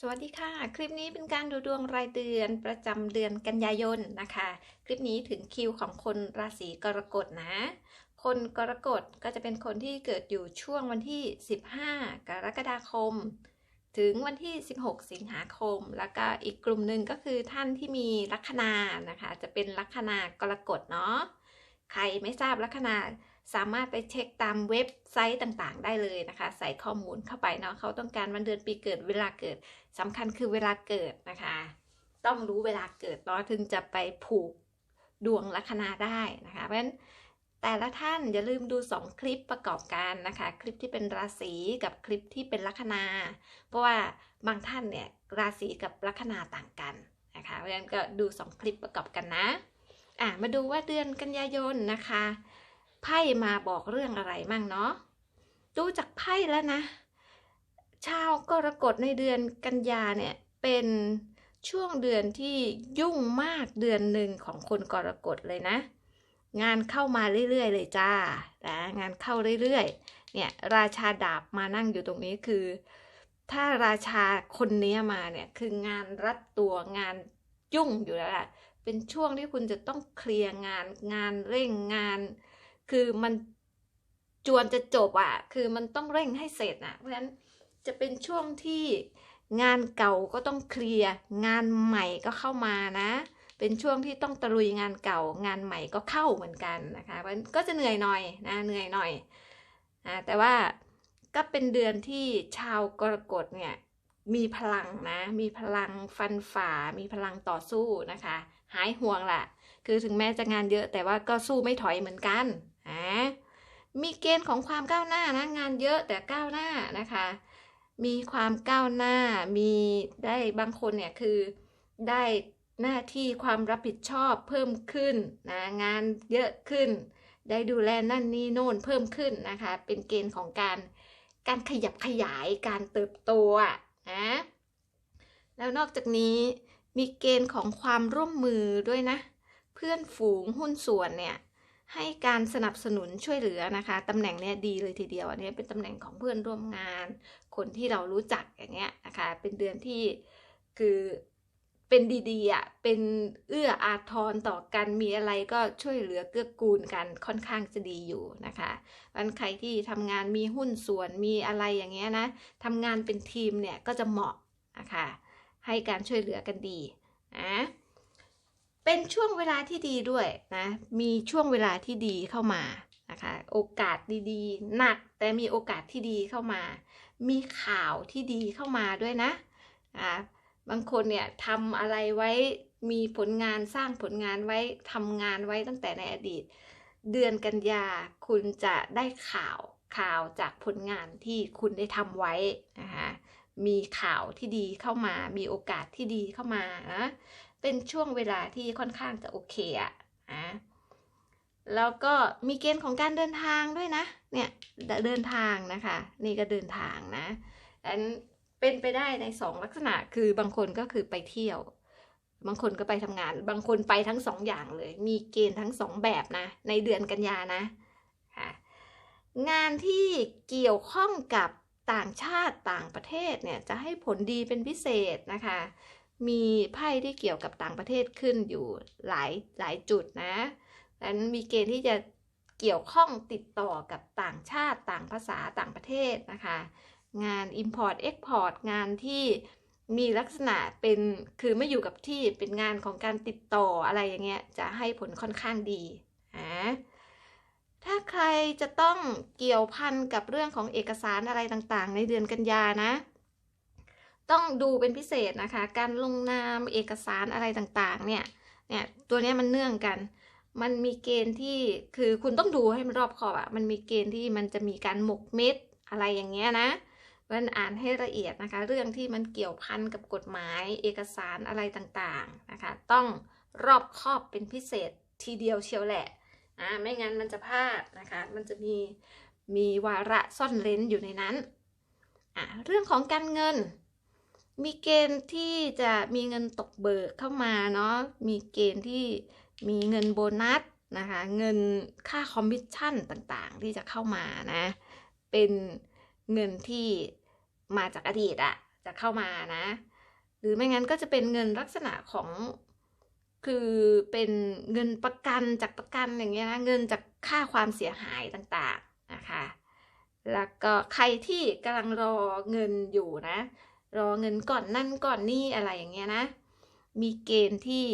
สวัสดีค่ะ คลิปนี้เป็นการดูดวงรายเดือนประจำเดือนกันยายนนะคะ คลิปนี้ถึงคิวของคนราศีกรกฎนะ คนกรกฎก็จะเป็นคนที่เกิดอยู่ช่วงวันที่ 15 กรกฎาคม ถึงวันที่ 16 สิงหาคม แล้วก็อีกกลุ่มหนึ่งก็คือท่านที่มีลัคนานะคะ จะเป็นลัคนากรกฎเนาะใครไม่ทราบลัคนา สามารถไปเช็คตามเว็บไซต์ต่างๆ ได้เลยนะคะ ใส่ข้อมูลเข้าไปเนาะเขาต้องการวันเดือนปีเกิดเวลาเกิดสำคัญคือเวลาเกิดนะคะ ต้องรู้เวลาเกิดเนาะถึงจะไปผูกดวงลัคนาได้นะคะ เพราะฉะนั้นแต่ละท่านอย่าลืมดู 2 คลิปประกอบกันนะคะ คลิปที่เป็นราศีกับคลิปที่เป็นลัคนา เพราะว่าบางท่านเนี่ยราศีกับลัคนาต่างกันนะคะเพราะฉะนั้นก็ดู 2 คลิปประกอบกันนะอะมาดูว่าเดือนกันยายนนะคะ ไพ่มาบอกเรื่องอะไรมั่งเนาะดูจากไพ่แล้วนะ ชาวกรกฎในเดือนกันยาเนี่ยเป็นช่วงเดือนที่ยุ่งมากเดือนหนึ่งของคนกรกฎเลยนะ งานเข้ามาเรื่อยๆ เลยจ้านะงานเข้าเรื่อยๆ เนี่ยราชาดาบมานั่งอยู่ตรงนี้คือ ถ้าราชาคนนี้มาเนี่ยคืองานรัดตัวงานยุ่งอยู่แล้วแหละเป็นช่วงที่คุณจะต้องเคลียร์งานงานเร่งงาน คือมันจวนจะจบอะ่ะ คือมันต้องเร่งให้เสร็จอะเพราะฉะนั้นจะเป็นช่วงที่งานเก่าก็ต้องเคลียร์ งานใหม่ก็เข้ามานะ เป็นช่วงที่ต้องตะลุยงานเก่า งานใหม่ก็เข้าเหมือนกันนะคะมันก็จะเหนื่อยหน่อยนะเหนื่อยหน่อยนะแต่ว่าก็เป็นเดือนที่ชาวกรกฎเนี่ยมีพลังนะ มีพลังฟันฝ่า มีพลังต่อสู้นะคะ หายห่วงล่ะ คือถึงแม้จะงานเยอะแต่ว่าก็สู้ไม่ถอยเหมือนกัน นะมีเกณฑ์ของความก้าวหน้านะงานเยอะแต่ก้าวหน้านะคะ มีความก้าวหน้ามีได้บางคนเนี่ยคือได้หน้าที่ความรับผิดชอบเพิ่มขึ้นนะงานเยอะขึ้น ได้ดูแลนั่นนี่โน่นเพิ่มขึ้นนะคะ เป็นเกณฑ์ของการการขยับขยายการเติบโตนะแล้วนอกจากนี้มีเกณฑ์ของความร่วมมือด้วยนะ เพื่อนฝูงหุ้นส่วนเนี่ย ให้การสนับสนุนช่วยเหลือนะคะตำแหน่งเนี้ยดีเลยทีเดียวอันนี้เป็นตำแหน่งของเพื่อนร่วมงาน คนที่เรารู้จักอย่างเงี้ยนะคะเป็นเดือนที่คือเป็นดีๆอะเป็นเอื้ออาทรต่อกันมีอะไรก็ช่วยเหลือเกื้อกูลกันค่อนข้างจะดีอยู่นะคะวันใครที่ทำงานมีหุ้นส่วนมีอะไรอย่างเงี้ยนะทำงานเป็นทีมเนี่ยก็จะเหมาะนะคะให้การช่วยเหลือกันดีนะ เป็นช่วงเวลาที่ดีด้วยนะ มีช่วงเวลาที่ดีเข้ามานะคะ โอกาสดีๆ หนักแต่มีโอกาสที่ดีเข้ามา มีข่าวที่ดีเข้ามาด้วยนะอ่าบางคนเนี่ยทำอะไรไว้มีผลงานสร้างผลงานไว้ทำงานไว้ตั้งแต่ในอดีต เดือนกันยาคุณจะได้ข่าวข่าวจากผลงานที่คุณได้ทำไว้นะคะมีข่าวที่ดีเข้ามา มีโอกาสที่ดีเข้ามานะ เป็นช่วงเวลาที่ค่อนข้างจะโอเคอะนะแล้วก็มีเกณฑ์ของการเดินทางด้วยนะ เนี่ยเดินทางนะคะ นี่ก็เดินทางนะอันเป็นไปได้ในสองลักษณะคือบางคนก็คือไปเที่ยว บางคนก็ไปทำงาน บางคนไปทั้งสองอย่างเลย มีเกณฑ์ทั้งสองแบบนะ ในเดือนกันยานะค่ะงานที่เกี่ยวข้องกับต่างชาติต่างประเทศเนี่ยจะให้ผลดีเป็นพิเศษนะคะ มีไพ่ที่เกี่ยวกับต่างประเทศขึ้นอยู่หลายหลายจุดนะดังนั้นมีเกณฑ์ที่จะเกี่ยวข้องติดต่อกับต่างชาติต่างภาษาต่างประเทศนะคะ งาน Import Export งานที่มีลักษณะเป็นคือไม่อยู่กับที่เป็นงานของการติดต่ออะไรอย่างเงี้ยจะให้ผลค่อนข้างดีนะถ้าใครจะต้องเกี่ยวพันกับเรื่องของเอกสารอะไรต่างๆ ในเดือนกันยานะ ต้องดูเป็นพิเศษนะคะ การลงนามเอกสารอะไรต่างๆ เนี่ย เนี่ยตัวนี้มันเนื่องกัน มันมีเกณฑ์ที่คือคุณต้องดูให้มันรอบขอบอะมันมีเกณฑ์ที่มันจะมีการหมกเม็ดอะไรอย่างเงี้ยนะมันอ่านให้ละเอียดนะคะ เรื่องที่มันเกี่ยวพันกับกฎหมายเอกสารอะไรต่างๆนะคะ ต้องรอบคอบเป็นพิเศษทีเดียวเชียวแหละอ่าไม่งั้นมันจะพลาดนะคะ มันจะมีมีวาระซ่อนเร้นอยู่ในนั้นอ่าเรื่องของการเงิน มีเกณฑ์ที่จะมีเงินตกเบิกเข้ามาเนาะ มีเกณฑ์ที่มีเงินโบนัสนะคะ เงินค่าคอมมิชชั่นต่างๆ ที่จะเข้ามานะ เป็นเงินที่มาจากอดีตอะจะเข้ามานะ หรือไม่งั้นก็จะเป็นเงินลักษณะของคือเป็นเงินประกันจากประกันอย่างเงี้ยนะ เงินจากค่าความเสียหายต่างๆนะคะ แล้วก็ใครที่กำลังรอเงินอยู่นะ รอเงินก่อนนั่นก่อนนี่อะไรอย่างเงี้ยนะ มีเกณฑ์ที่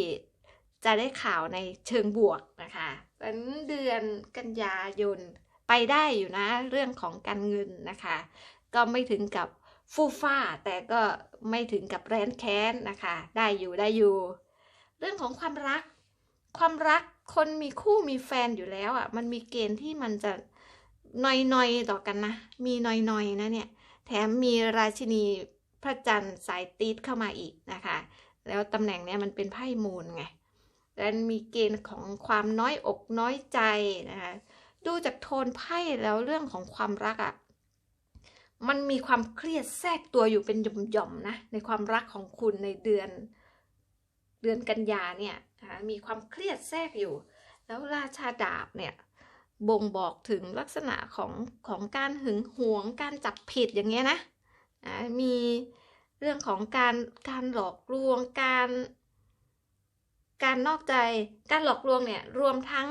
จะได้ข่าวในเชิงบวกนะคะวันเดือนกันยายนไปได้อยู่นะเรื่องของการเงินนะคะ ก็ไม่ถึงกับฟู่ฟ้าแต่ก็ไม่ถึงกับแร้นแค้นนะคะ ได้อยู่ได้อยู่ เรื่องของความรัก ความรักคนมีคู่มีแฟนอยู่แล้วอะ มันมีเกณฑ์ที่มันจะนอยๆต่อกันนะ มีนอยๆนะเนี่ย แถมมีราชินี พระจันทร์สายตีดเข้ามาอีกนะคะ แล้วตำแหน่งเนี้ยมันเป็นไพ่มูลไงแล้วมีเกณฑ์ของความน้อยอกน้อยใจนะคะดูจากโทนไพ่แล้วเรื่องของความรักอะ่ะมันมีความเครียดแทรกตัวอยู่เป็นหย่อมๆนะในความรักของคุณในเดือน เดือนกันยาเนี่ยมีความเครียดแทรกอยู่ แล้วราชาดาบเนี่ยบ่งบอกถึงลักษณะของของการหึงหวงการจับผิดอย่างเงี้ยนะ มีเรื่องของการการหลอกลวงการการนอกใจการหลอกลวงเนี่ยรวมทั้ง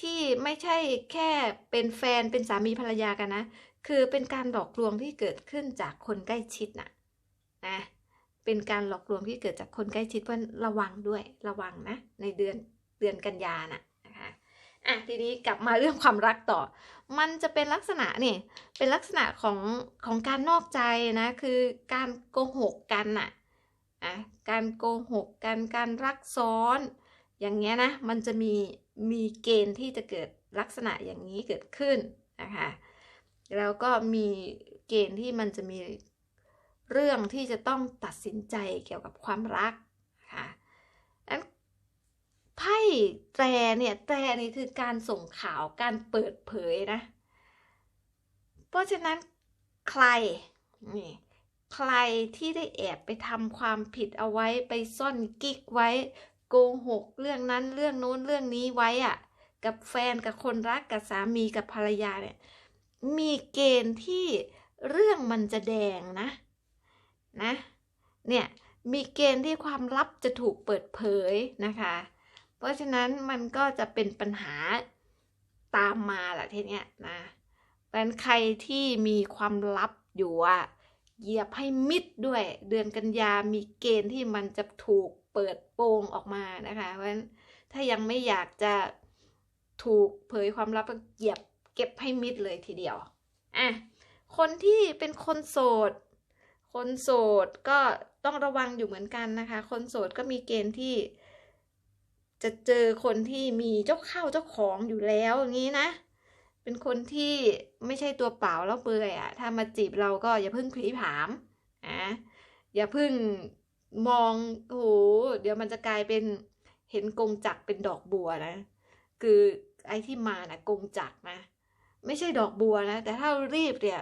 ที่ไม่ใช่แค่เป็นแฟนเป็นสามีภรรยากันนะ คือเป็นการหลอกลวงที่เกิดขึ้นจากคนใกล้ชิดนะนะเป็นการหลอกลวงที่เกิดจากคนใกล้ชิดเพราะระวังด้วยระวังนะ ในเดือนเดือนกันยานะนะคะ อะทีนี้กลับมาเรื่องความรักต่อ มันจะเป็นลักษณะนี่เป็นลักษณะของของการนอกใจนะ คือการโกหกกันน่ะอะการโกหกกันการรักซ้อน อย่างเงี้ยนะ มันจะมีมีเกณฑ์ที่จะเกิดลักษณะอย่างนี้เกิดขึ้นนะคะแล้วก็มีเกณฑ์ที่มันจะมีเรื่องที่จะต้องตัดสินใจเกี่ยวกับความรัก ไพ่แตรเนี่ยแตรนี่คือการส่งข่าวการเปิดเผยนะ เพราะฉะนั้นใครนี่ใครที่ได้แอบไปทำความผิดเอาไว้ไปซ่อนกิ๊กไว้โกหกเรื่องนั้นเรื่องโน้นเรื่องนี้ไว้อะกับแฟนกับคนรักกับสามีกับภรรยาเนี่ยมีเกณฑ์ที่เรื่องมันจะแดงนะนะเนี่ยมีเกณฑ์ที่ความลับจะถูกเปิดเผยนะคะ เพราะฉะนั้นมันก็จะเป็นปัญหาตามมาแหละทีเนี้ยนะเป็นใครที่มีความลับอยู่อะเหยียบให้มิดด้วย เดือนกันยามีเกณฑ์ที่มันจะถูกเปิดโปงออกมานะคะ เพราะฉะนั้นถ้ายังไม่อยากจะถูกเผยความลับก็เหยียบเก็บให้มิดเลยทีเดียวอะคนที่เป็นคนโสด คนโสดก็ต้องระวังอยู่เหมือนกันนะคะ คนโสดก็มีเกณฑ์ที่ จะเจอคนที่มีเจ้าเข้าเจ้าของอยู่แล้วอย่างนี้นะ เป็นคนที่ไม่ใช่ตัวเปล่าแล้วเปื่อยอะถ้ามาจีบเราก็อย่าเพิ่งผีผามอะอย่าเพิ่งมองโหเดี๋ยวมันจะกลายเป็นเห็นกงจักเป็นดอกบัวนะ คือไอ้ที่มานะกงจักนะ ไม่ใช่ดอกบัวนะ แต่ถ้ารีบเนี่ย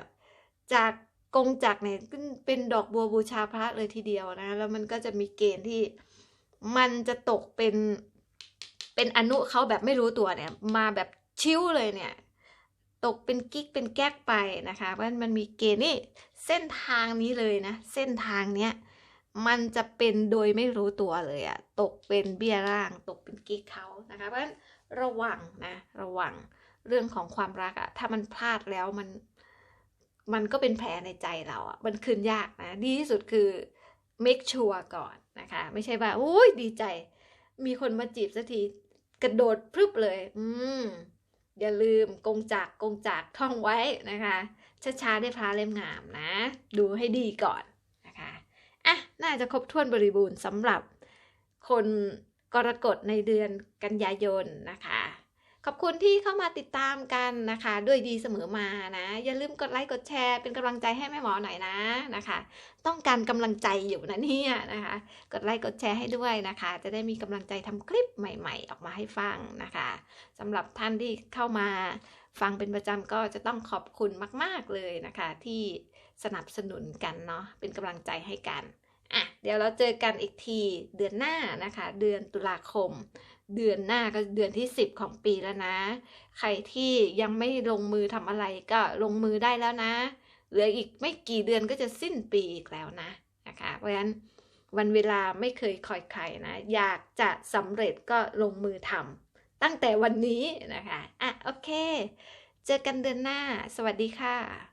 จากกงจักเนี่ยเป็นดอกบัวบูชาพระเลยทีเดียวนะ แล้วมันก็จะมีเกณฑ์ที่มันจะตกเป็น เป็นอนุเขาแบบไม่รู้ตัวเนี่ย มาแบบชิ้วเลยเนี่ย ตกเป็นกิ๊กเป็นแก๊กไปนะคะเพราะมันมีเกณฑ์นี่เส้นทางนี้เลยนะ เส้นทางเนี้ยมันจะเป็นโดยไม่รู้ตัวเลยอะตกเป็นเบี้ยร่าง ตกเป็นกิ๊กเขานะคะ เพราะฉะนั้นระวังนะระวังเรื่องของความรักอะถ้ามันพลาดแล้วมันมันก็เป็นแผลในใจเราอะมันคืนยากนะ ดีที่สุดคือ make sure ก่อนนะคะ ไม่ใช่ว่าโอ้ยดีใจ มีคนมาจีบสักที กระโดดพรึบเลย อืม อย่าลืมกงจากกงจากท่องไว้นะคะช้าๆได้พาเล่มงามนะ ดูให้ดีก่อนอะน่าจะครบถ้วนบริบูรณ์สำหรับคนกรกฎในเดือนกันยายนนะคะ ขอบคุณที่เข้ามาติดตามกันนะคะ ด้วยดีเสมอมานะ อย่าลืมกดไลค์กดแชร์เป็นกำลังใจให้แม่หมอหน่อยนะนะคะ ต้องการกำลังใจอยู่นะเนี่ยนะคะ กดไลค์กดแชร์ให้ด้วยนะคะ จะได้มีกำลังใจทำคลิปใหม่ ๆ ออกมาให้ฟังนะคะสำหรับท่านที่เข้ามาฟังเป็นประจำก็จะต้องขอบคุณมาก ๆเลยนะคะ ที่สนับสนุนกันเนาะเป็นกำลังใจให้กันอะเดี๋ยวเราเจอกันอีกทีเดือนหน้านะคะ เดือนตุลาคม เดือนหน้าก็เดือนที่ 10 ของปีแล้วนะ ใครที่ยังไม่ลงมือทำอะไรก็ลงมือได้แล้วนะ เหลืออีกไม่กี่เดือนก็จะสิ้นปีอีกแล้วนะนะคะ เพราะฉะนั้นวันเวลาไม่เคยคอยใครนะ อยากจะสำเร็จก็ลงมือทำตั้งแต่วันนี้นะคะ อะโอเค เจอกันเดือนหน้า สวัสดีค่ะ